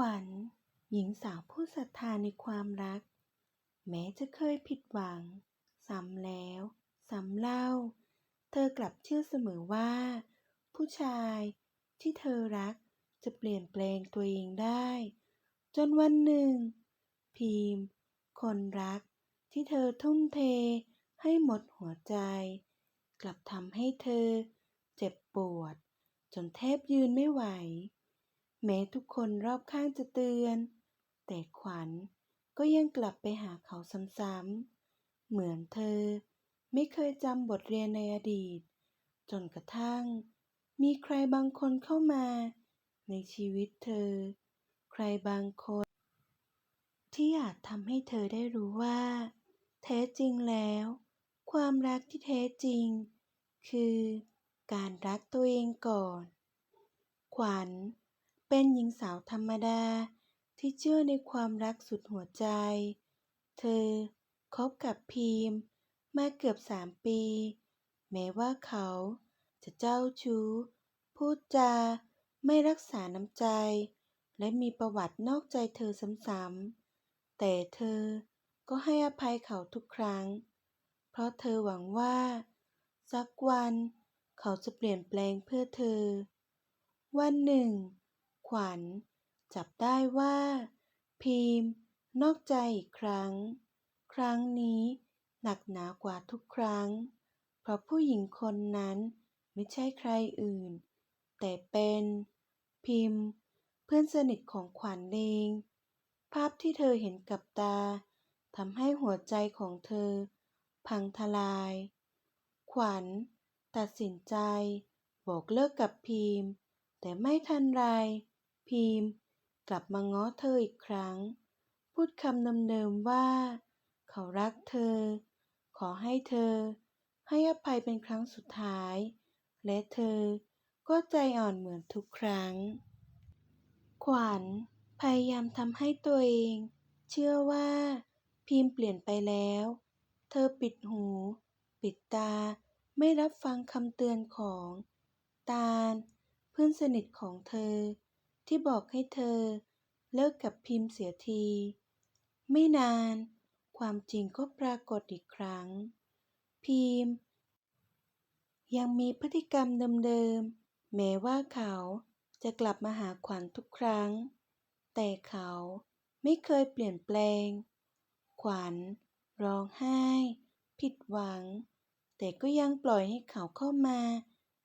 ขวัญ หญิงสาวผู้ศรัทธาในความรัก แม้จะเคยผิดหวัง ซ้ำแล้วซ้ำเล่า เธอกลับเชื่อเสมอว่า ผู้ชายที่เธอรักจะเปลี่ยนแปลงตัวเองได้ จนวันหนึ่ง พีมคนรักที่เธอทุ่มเทให้หมดหัวใจ กลับทำให้เธอเจ็บปวด จนแทบยืนไม่ไหว แม้ทุกคนรอบข้างจะเตือน แต่ขวัญก็ยังกลับไปหาเขาซ้ำๆ เหมือนเธอไม่เคยจำบทเรียนในอดีต จนกระทั่ง มีใครบางคนเข้ามา ในชีวิตเธอ ใครบางคน ที่อาจทำให้เธอได้รู้ว่า แท้จริงแล้ว ความรักที่แท้จริง คือ การรักตัวเองก่อน ขวัญ เป็นหญิงสาวธรรมดาที่เชื่อในความรักสุดหัวใจ เธอคบกับพีมมาเกือบสามปี แม้ว่าเขาจะเจ้าชู้ พูดจาไม่รักษาน้ำใจ และมีประวัตินอกใจเธอซ้ำๆ แต่เธอก็ให้อภัยเขาทุกครั้ง เพราะเธอหวังว่า สักวันเขาจะเปลี่ยนแปลงเพื่อเธอ วันหนึ่ง ขวัญจับได้ว่า พีมนอกใจอีกครั้ง ครั้งนี้หนักหนากว่าทุกครั้ง เพราะผู้หญิงคนนั้นไม่ใช่ใครอื่น แต่เป็นพิมเพื่อนสนิทของขวัญเองภาพที่เธอเห็นกับตาทำให้หัวใจของเธอ พังทลาย ขวัญ ตัดสินใจ บอกเลิกกับพีมแต่ไม่ทันไร พีมกลับมาง้อเธออีกครั้ง พูดคำเดิมๆว่า เขารักเธอ ขอให้เธอ ให้อภัยเป็นครั้งสุดท้าย และเธอก็ใจอ่อนเหมือนทุกครั้ง ขวัญพยายามทำให้ตัวเอง เชื่อว่าพีมเปลี่ยนไปแล้ว เธอปิดหู ปิดตา ไม่รับฟังคำเตือนของ ตาล เพื่อนสนิทของเธอ ที่บอกให้เธอ เลิกกับพิมเสียที ไม่นานความจริงก็ปรากฏอีกครั้งพีมยังมีพฤติกรรมเดิมๆ แม้ว่าเขาจะกลับมาหาขวัญทุกครั้ง แต่เขาไม่เคยเปลี่ยนแปลง ขวัญร้องไห้ ผิดหวัง แต่ก็ยังปล่อยให้เขาเข้ามา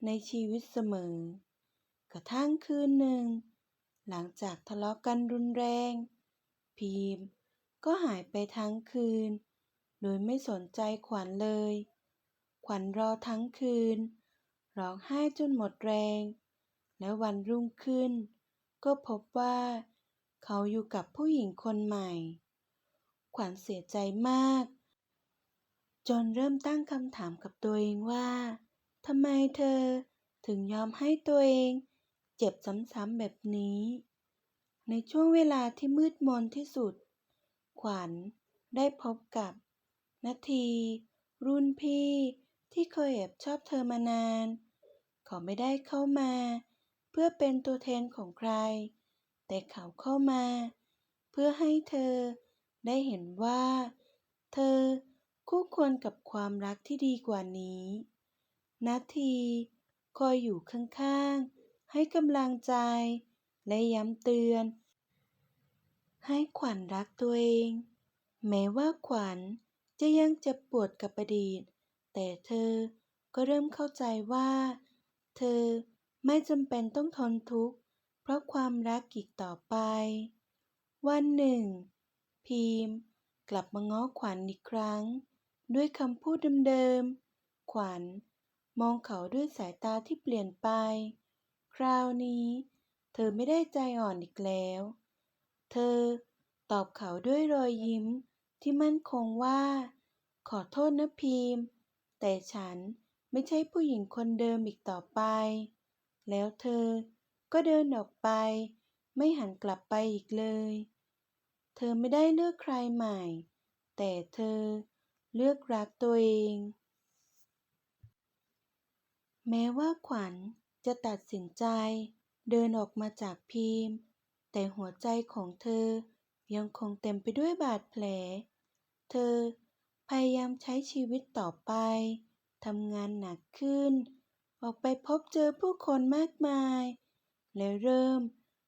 ในชีวิตเสมอ กระทั่งคืนหนึ่ง หลังจากทะเลาะกันรุนแรง พีมก็หายไปทั้งคืน โดยไม่สนใจขวัญเลย ขวัญรอทั้งคืน ร้องไห้จนหมดแรง และวันรุ่งขึ้น ก็พบว่า เขาอยู่กับผู้หญิงคนใหม่ ขวัญเสียใจมาก จนเริ่มตั้งคำถามกับตัวเองว่าทำไมเธอถึงยอมให้ตัวเอง เจ็บซ้ำๆแบบนี้ ในช่วงเวลาที่มืดมนที่สุด ขวัญได้พบกับนาที รุ่นพี่ที่เคยแอบชอบเธอมานาน เขาไม่ได้เข้ามา เพื่อเป็นตัวแทนของใคร แต่เขาเข้ามา เพื่อให้เธอได้เห็นว่า เธอคู่ควรกับความรักที่ดีกว่านี้ นาทีคอยอยู่ข้างๆ ให้กำลังใจ และย้ำเตือน ให้ขวัญรักตัวเอง แม้ว่าขวัญจะยังเจ็บปวดกับอดีต แต่เธอก็เริ่มเข้าใจว่า เธอไม่จำเป็นต้องทนทุกข์ เพราะความรักอีกต่อไป วันหนึ่ง พีมกลับมาง้อขวัญอีกครั้ง ด้วยคำพูดเดิมๆ ขวัญมองเขาด้วยสายตาที่เปลี่ยนไป ราวนี้ เธอไม่ได้ใจอ่อนอีกแล้ว เธอตอบเขาด้วยรอยยิ้มที่มั่นคงว่า ขอโทษนะพีมแต่ฉันไม่ใช่ผู้หญิงคนเดิมอีกต่อไป แล้วเธอก็เดินออกไป ไม่หันกลับไปอีกเลย เธอไม่ได้เลือกใครใหม่ แต่เธอเลือกรักตัวเอง แม้ว่าขวัญ จะตัดสินใจเดินออกมาจากพีมแต่หัวใจของเธอยังคงเต็มไปด้วยบาดแผล เธอพยายามใช้ชีวิตต่อไป ทำงานหนักขึ้น ออกไปพบเจอผู้คนมากมาย และเริ่ม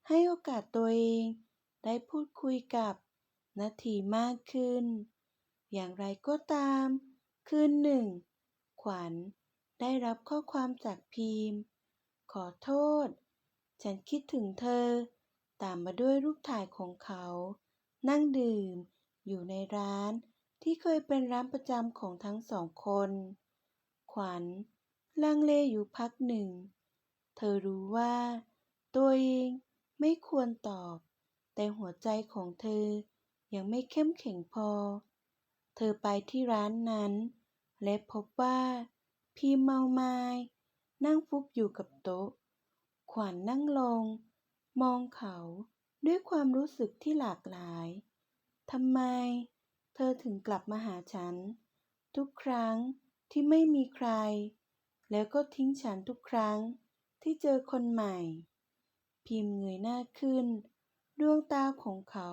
ให้โอกาสตัวเอง ได้พูดคุยกับนาทีมากขึ้น อย่างไรก็ตาม คืนหนึ่ง ขวัญได้รับข้อความจากพิมพ์ ขอโทษ ฉันคิดถึงเธอ ตามมาด้วยรูปถ่ายของเขา นั่งดื่ม อยู่ในร้านที่เคยเป็นร้านประจำของทั้งสองคน ขวัญลังเลอยู่พักหนึ่ง เธอรู้ว่า ตัวเองไม่ควรตอบ แต่หัวใจของเธอยังไม่เข้มแข็งพอ เธอไปที่ร้านนั้น และพบว่า พีมเมาไม้ นั่งฟุบอยู่กับโต๊ะ ขวัญนั่งลง มองเขาด้วยความรู้สึกที่หลากหลาย ทำไม เธอถึงกลับมาหาฉัน ทุกครั้งที่ไม่มีใคร แล้วก็ทิ้งฉันทุกครั้งที่เจอคนใหม่ พิมพ์เงยหน้าขึ้น ดวงตาของเขา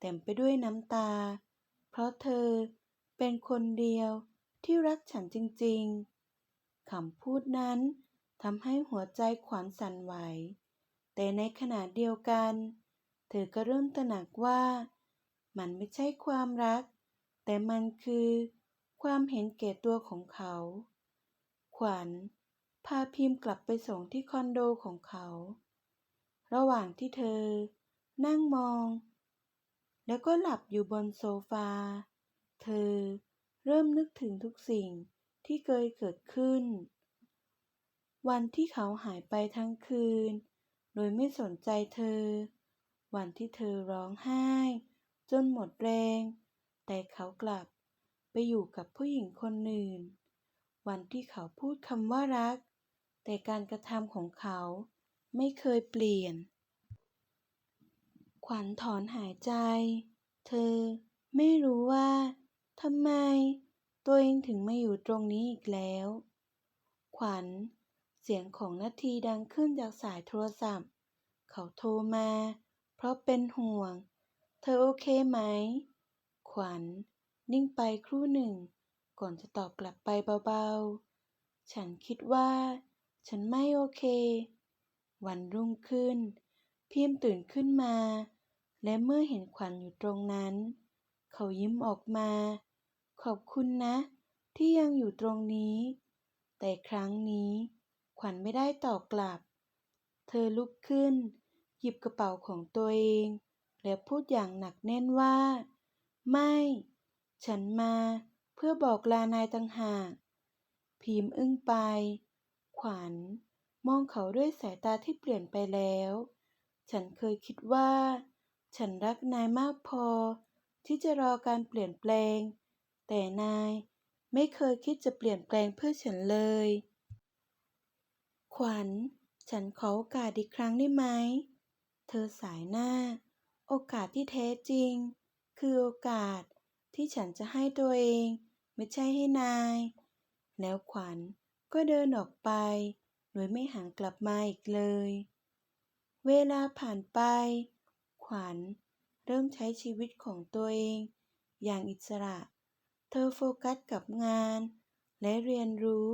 เต็มไปด้วยน้ำตา เพราะเธอเป็นคนเดียวที่รักฉันจริง ๆ คำพูดนั้นทำให้หัวใจขวัญสั่นไหว แต่ในขณะเดียวกัน เธอก็เริ่มตระหนักว่า มันไม่ใช่ความรัก แต่มันคือ ความเห็นแก่ตัวของเขา ขวัญพาพิมพ์กลับไปส่งที่คอนโดของเขา ระหว่างที่เธอ นั่งมอง แล้วก็หลับอยู่บนโซฟา เธอเริ่มนึกถึงทุกสิ่ง ที่เคยเกิดขึ้น วันที่เขาหายไปทั้งคืน โดยไม่สนใจเธอ วันที่เธอร้องไห้ จนหมดแรง แต่เขากลับไปอยู่กับผู้หญิงคนอื่นวันที่เขาพูดคำว่ารัก แต่การกระทำของเขาไม่เคยเปลี่ยน ขวัญถอนหายใจ เธอไม่รู้ว่าทำไม ตัวเองถึงมาอยู่ตรงนี้อีกแล้ว ขวัญ เสียงของนาทีดังขึ้นจากสายโทรศัพท์ เขาโทรมา เพราะเป็นห่วง เธอโอเคไหม ขวัญ นิ่งไปครู่หนึ่ง ก่อนจะตอบกลับไปเบาๆ ฉันคิดว่า ฉันไม่โอเค วันรุ่งขึ้น พิมพ์ตื่นขึ้นมา และเมื่อเห็นขวัญอยู่ตรงนั้น เขายิ้มออกมา ขอบคุณนะที่ยังอยู่ตรงนี้ แต่ครั้งนี้ขวัญไม่ได้ตอบกลับ เธอลุกขึ้น หยิบกระเป๋าของตัวเอง และพูดอย่างหนักแน่นว่า ไม่ ฉันมาเพื่อบอกลานายต่างหาก พิมพ์อึ้งไป ขวัญมองเขาด้วยสายตาที่เปลี่ยนไปแล้ว ฉันเคยคิดว่า ฉันรักนายมากพอ ที่จะรอการเปลี่ยนแปลง แต่นายไม่เคยคิดจะเปลี่ยนแปลงเพื่อฉันเลย ขวัญ ฉันขอโอกาสอีกครั้งได้ไหม เธอสายหน้า โอกาสที่แท้จริง คือโอกาสที่ฉันจะให้ตัวเอง ไม่ใช่ให้นาย แล้วขวัญก็เดินออกไป โดยไม่หันกลับมาอีกเลย เวลาผ่านไป ขวัญเริ่มใช้ชีวิตของตัวเอง อย่างอิสระ เธอโฟกัสกับงาน และเรียนรู้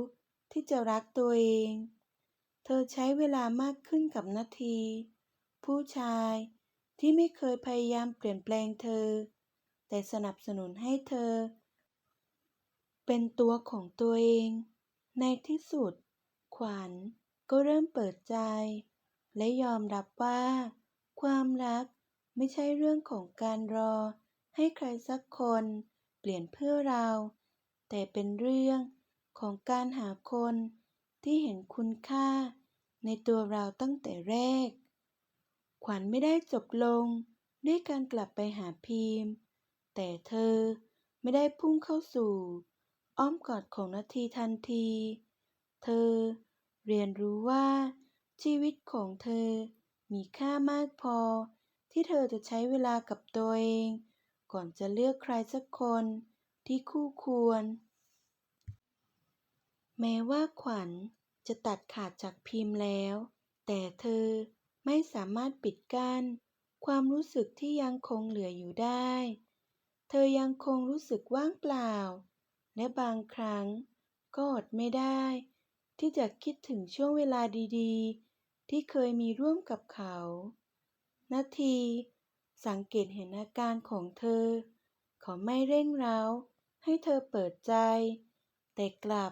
ที่จะรักตัวเอง เธอใช้เวลามากขึ้นกับนาที ผู้ชายที่ไม่เคยพยายามเปลี่ยนแปลงเธอ แต่สนับสนุนให้เธอ เป็นตัวของตัวเอง ในที่สุด ขวัญก็เริ่มเปิดใจ และยอมรับว่า ความรักไม่ใช่เรื่องของการรอให้ใครสักคน ปลี่ยนเพื่อเรา แต่เป็นเรื่องของการหาคนที่เห็นคุณค่าในตัวเราตั้งแต่แรก ขวัญไม่ได้จบลงด้วยการกลับไปหาพิมพ์ แต่เธอไม่ได้พุ่งเข้าสู่ อ้อมกอดของนาทีทันที เธอเรียนรู้ว่าชีวิตของเธอมีค่ามากพอที่เธอจะใช้เวลากับตัวเอง ก่อนจะเลือกใครสักคนที่คู่ควร แม้ว่าขวัญจะตัดขาดจากพิมพ์แล้ว แต่เธอไม่สามารถปิดกั้น ความรู้สึกที่ยังคงเหลืออยู่ได้ เธอยังคงรู้สึกว่างเปล่า และบางครั้งก็อดไม่ได้ ที่จะคิดถึงช่วงเวลาดีๆ ที่เคยมีร่วมกับเขา นาที สังเกตเห็นอาการของเธอ เขาไม่เร่งเร้า ให้เธอเปิดใจ แต่กลับ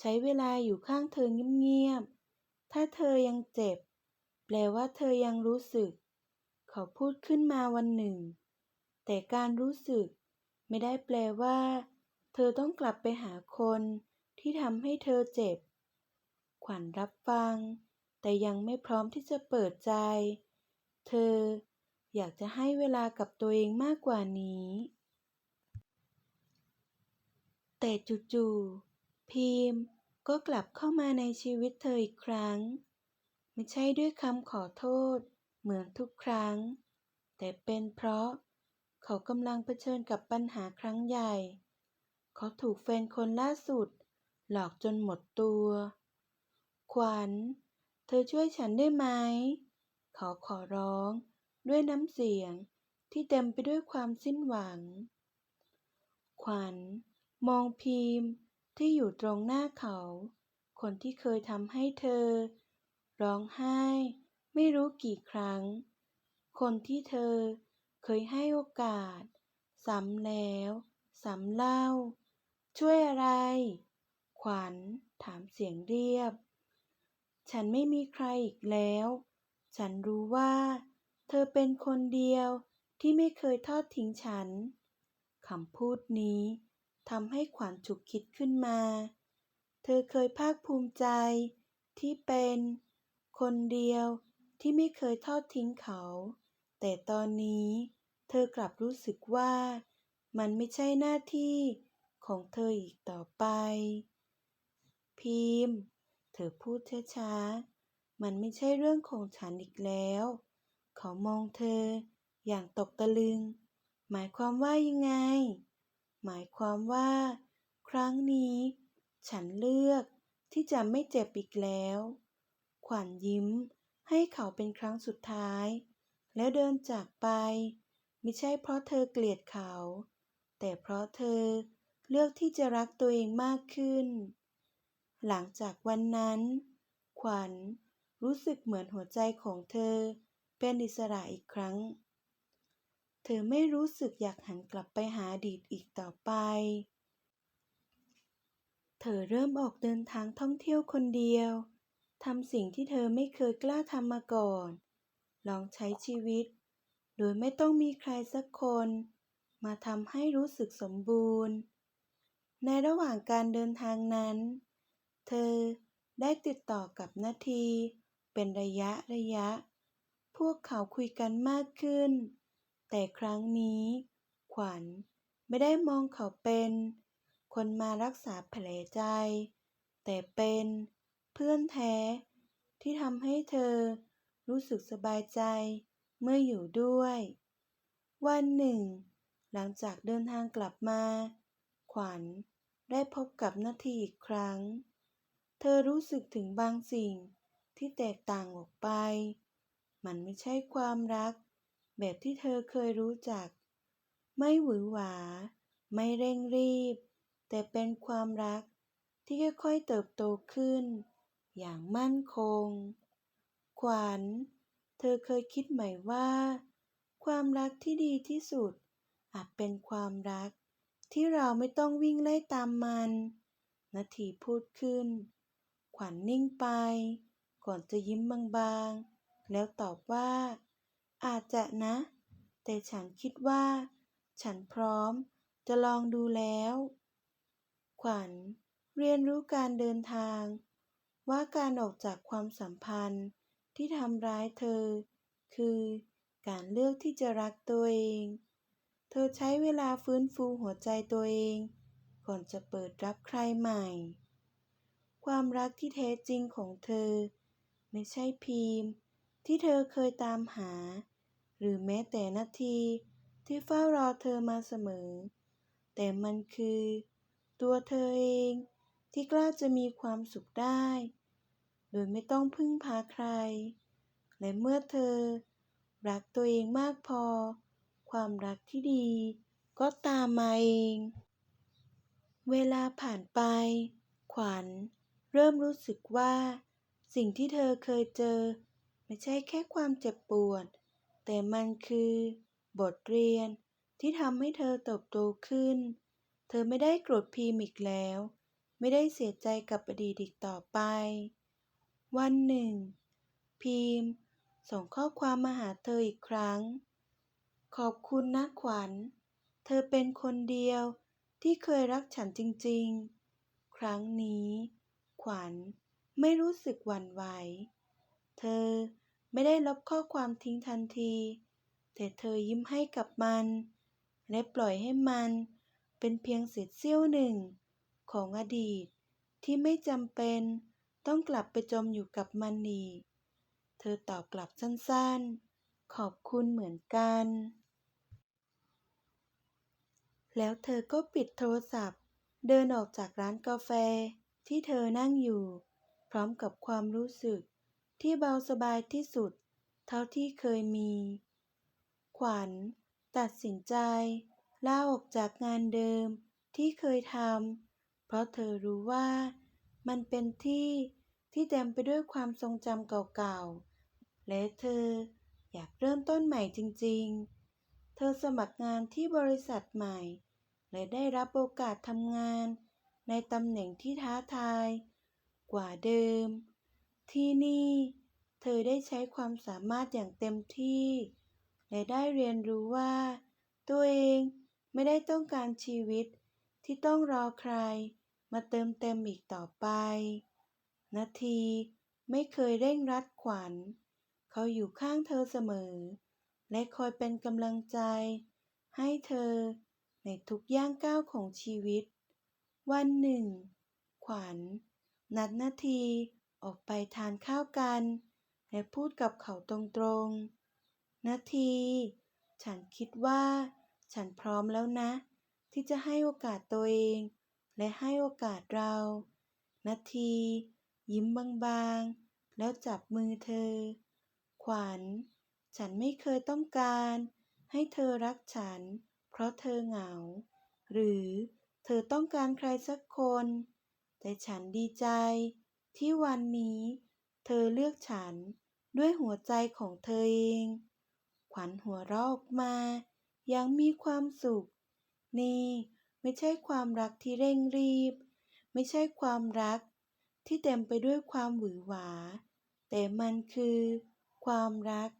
ใช้เวลาอยู่ข้างเธอเงียบๆ ถ้าเธอยังเจ็บ แปลว่าเธอยังรู้สึก เขาพูดขึ้นมาวันหนึ่ง แต่การรู้สึก ไม่ได้แปลว่า เธอต้องกลับไปหาคนที่ทำให้เธอเจ็บ ขวัญรับฟัง แต่ยังไม่พร้อมที่จะเปิดใจ เธอ อยากจะให้เวลากับตัวเองมากกว่านี้ แต่จู่ๆพีมก็กลับเข้ามาในชีวิตเธออีกครั้ง ไม่ใช่ด้วยคำขอโทษเหมือนทุกครั้ง แต่เป็นเพราะเขากำลังเผชิญกับปัญหาครั้งใหญ่ เขาถูกแฟนคนล่าสุด หลอกจนหมดตัว ขวัญ เธอช่วยฉันได้ไหม เขาขอร้อง ด้วยน้ำเสียงที่เต็มไปด้วยความสิ้นหวัง ขวัญ มองพีมที่อยู่ตรงหน้าเขา คนที่เคยทำให้เธอ ร้องไห้ ไม่รู้กี่ครั้ง คนที่เธอเคยให้โอกาสซ้ำแล้วซ้ำเล่า ช่วยอะไร ขวัญถามเสียงเรียบ ฉันไม่มีใครอีกแล้ว ฉันรู้ว่า เธอเป็นคนเดียวที่ไม่เคยทอดทิ้งฉัน คำพูดนี้ทำให้ขวัญฉุกคิดขึ้นมา เธอเคยภาคภูมิใจที่เป็น คนเดียวที่ไม่เคยทอดทิ้งเขา แต่ตอนนี้เธอกลับรู้สึกว่ามันไม่ใช่หน้าที่ของเธออีกต่อไปพีมเธอพูดช้าๆ มันไม่ใช่เรื่องของฉันอีกแล้ว เขามองเธอ อย่างตกตะลึง หมายความว่ายังไง หมายความว่า ครั้งนี้ ฉันเลือกที่จะไม่เจ็บอีกแล้ว ขวัญยิ้มให้เขาเป็นครั้งสุดท้าย แล้วเดินจากไป ไม่ใช่เพราะเธอเกลียดเขา แต่เพราะเธอเลือกที่จะรักตัวเองมากขึ้น หลังจากวันนั้น ขวัญรู้สึกเหมือนหัวใจของเธอ เป็นอิสระอีกครั้ง เธอไม่รู้สึกอยากหันกลับไปหาอดีตอีกต่อไป เธอเริ่มออกเดินทางท่องเที่ยวคนเดียวทำสิ่งที่เธอไม่เคยกล้าทำมาก่อน ลองใช้ชีวิต โดยไม่ต้องมีใครสักคน มาทำให้รู้สึกสมบูรณ์ ในระหว่างการเดินทางนั้น เธอได้ติดต่อกับนาที เป็นระยะระยะ พวกเขาคุยกันมากขึ้น แต่ครั้งนี้ ขวัญไม่ได้มองเขาเป็น คนมารักษาแผลใจ แต่เป็นเพื่อนแท้ที่ทำให้เธอรู้สึกสบายใจเมื่ออยู่ด้วย วันหนึ่ง หลังจากเดินทางกลับมา ขวัญได้พบกับนาทีอีกครั้ง เธอรู้สึกถึงบางสิ่งที่แตกต่างออกไป มันไม่ใช่ความรัก แบบที่เธอเคยรู้จัก ไม่หวือหวา ไม่เร่งรีบ แต่เป็นความรักที่ค่อยๆเติบโตขึ้น อย่างมั่นคง ขวัญ เธอเคยคิดไหมว่า ความรักที่ดีที่สุด อาจเป็นความรัก ที่เราไม่ต้องวิ่งไล่ตามมันนาทีพูดขึ้น ขวัญนิ่งไป ก่อนจะยิ้มบางๆ แล้วตอบว่า อาจจะนะ แต่ฉันคิดว่า ฉันพร้อมจะลองดูแล้ว ขวัญ เรียนรู้การเดินทาง ว่าการออกจากความสัมพันธ์ที่ทำร้ายเธอ คือการเลือกที่จะรักตัวเอง เธอใช้เวลาฟื้นฟูหัวใจตัวเอง ก่อนจะเปิดรับใครใหม่ ความรักที่แท้จริงของเธอ ไม่ใช่พีม ที่เธอเคยตามหา หรือแม้แต่นาทีที่เฝ้ารอเธอมาเสมอ แต่มันคือ ตัวเธอเองที่กล้าจะมีความสุขได้ โดยไม่ต้องพึ่งพาใคร และเมื่อเธอ รักตัวเองมากพอ ความรักที่ดี ก็ตามมาเอง เวลาผ่านไป ขวัญ เริ่มรู้สึกว่า สิ่งที่เธอเคยเจอ ไม่ใช่แค่ความเจ็บปวด แต่มันคือ บทเรียนที่ทำให้เธอเติบโตขึ้น เธอไม่ได้โกรธพีมอีกแล้ว ไม่ได้เสียใจกับอดีตอีกต่อไป วันหนึ่ง พีมส่งข้อความมาหาเธออีกครั้ง ขอบคุณนะขวัญ เธอเป็นคนเดียวที่เคยรักฉันจริง ๆ ครั้งนี้ ขวัญไม่รู้สึกหวั่นไหว เธอไม่ได้ลบข้อความทิ้งทันที แต่เธอยิ้มให้กับมัน และปล่อยให้มันเป็นเพียงเศษเสี้ยวหนึ่ง ของอดีต ที่ไม่จำเป็นต้องกลับไปจมอยู่กับมันอีก เธอตอบกลับสั้นๆ ขอบคุณเหมือนกัน แล้วเธอก็ปิดโทรศัพท์ เดินออกจากร้านกาแฟที่เธอนั่งอยู่ พร้อมกับความรู้สึก ที่เบาสบายที่สุด เท่าที่เคยมี ขวัญ ตัดสินใจลาออกจากงานเดิมที่เคยทำเพราะเธอรู้ว่ามันเป็นที่ที่เต็มไปด้วยความทรงจำเก่าๆ และเธออยากเริ่มต้นใหม่จริงๆ เธอสมัครงานที่บริษัทใหม่ และได้รับโอกาสทำงานในตำแหน่งที่ท้าทาย กว่าเดิม ที่นี่ เธอได้ใช้ความสามารถอย่างเต็มที่ และได้เรียนรู้ว่า ตัวเองไม่ได้ต้องการชีวิตที่ต้องรอใคร มาเติมเต็มอีกต่อไปนาทีไม่เคยเร่งรัดขวัญ เขาอยู่ข้างเธอเสมอ และคอยเป็นกำลังใจ ให้เธอในทุกย่างก้าวของชีวิต วันหนึ่ง ขวัญนัดนาที ออกไปทานข้าวกัน และพูดกับเขาตรงๆ นาที ฉันคิดว่า ฉันพร้อมแล้วนะ ที่จะให้โอกาสตัวเอง และให้โอกาสเรา นาที ยิ้มบางๆ แล้วจับมือเธอ ขวัญ ฉันไม่เคยต้องการ ให้เธอรักฉัน เพราะเธอเหงา หรือเธอต้องการใครสักคน แต่ฉันดีใจ ที่วันนี้เธอเลือกฉันด้วยหัวใจของเธอเอง ขวัญหัวเราะออกมายังมีความสุข นี่ไม่ใช่ความรักที่เร่งรีบ ไม่ใช่ความรักที่เต็มไปด้วยความหวือหวา แต่มันคือ ความรัก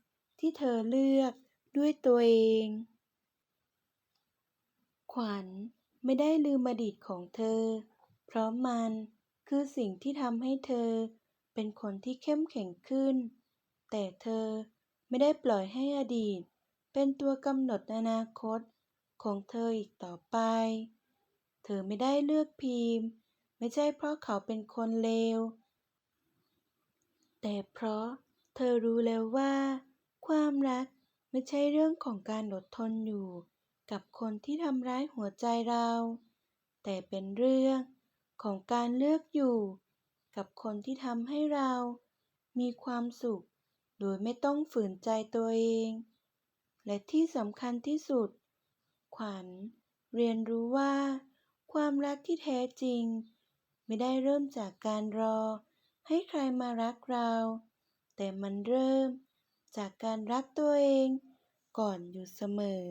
ที่เธอเลือกด้วยตัวเอง ขวัญไม่ได้ลืมอดีตของเธอ เพราะมัน คือสิ่งที่ทำให้เธอเป็นคนที่เข้มแข็งขึ้น แต่เธอไม่ได้ปล่อยให้อดีต เป็นตัวกำหนดอนาคตของเธออีกต่อไป เธอไม่ได้เลือกพีมไม่ใช่เพราะเขาเป็นคนเลว แต่เพราะเธอรู้แล้วว่า ความรักไม่ใช่เรื่องของการอดทนอยู่ กับคนที่ทำร้ายหัวใจเรา แต่เป็นเรื่อง ของการเลือกอยู่กับคนที่ทำให้เรามีความสุข โดยไม่ต้องฝืนใจตัวเอง และที่สำคัญที่สุด ขวัญเรียนรู้ว่า ความรักที่แท้จริง ไม่ได้เริ่มจากการรอ ให้ใครมารักเรา แต่มันเริ่มจากการรักตัวเองก่อนอยู่เสมอ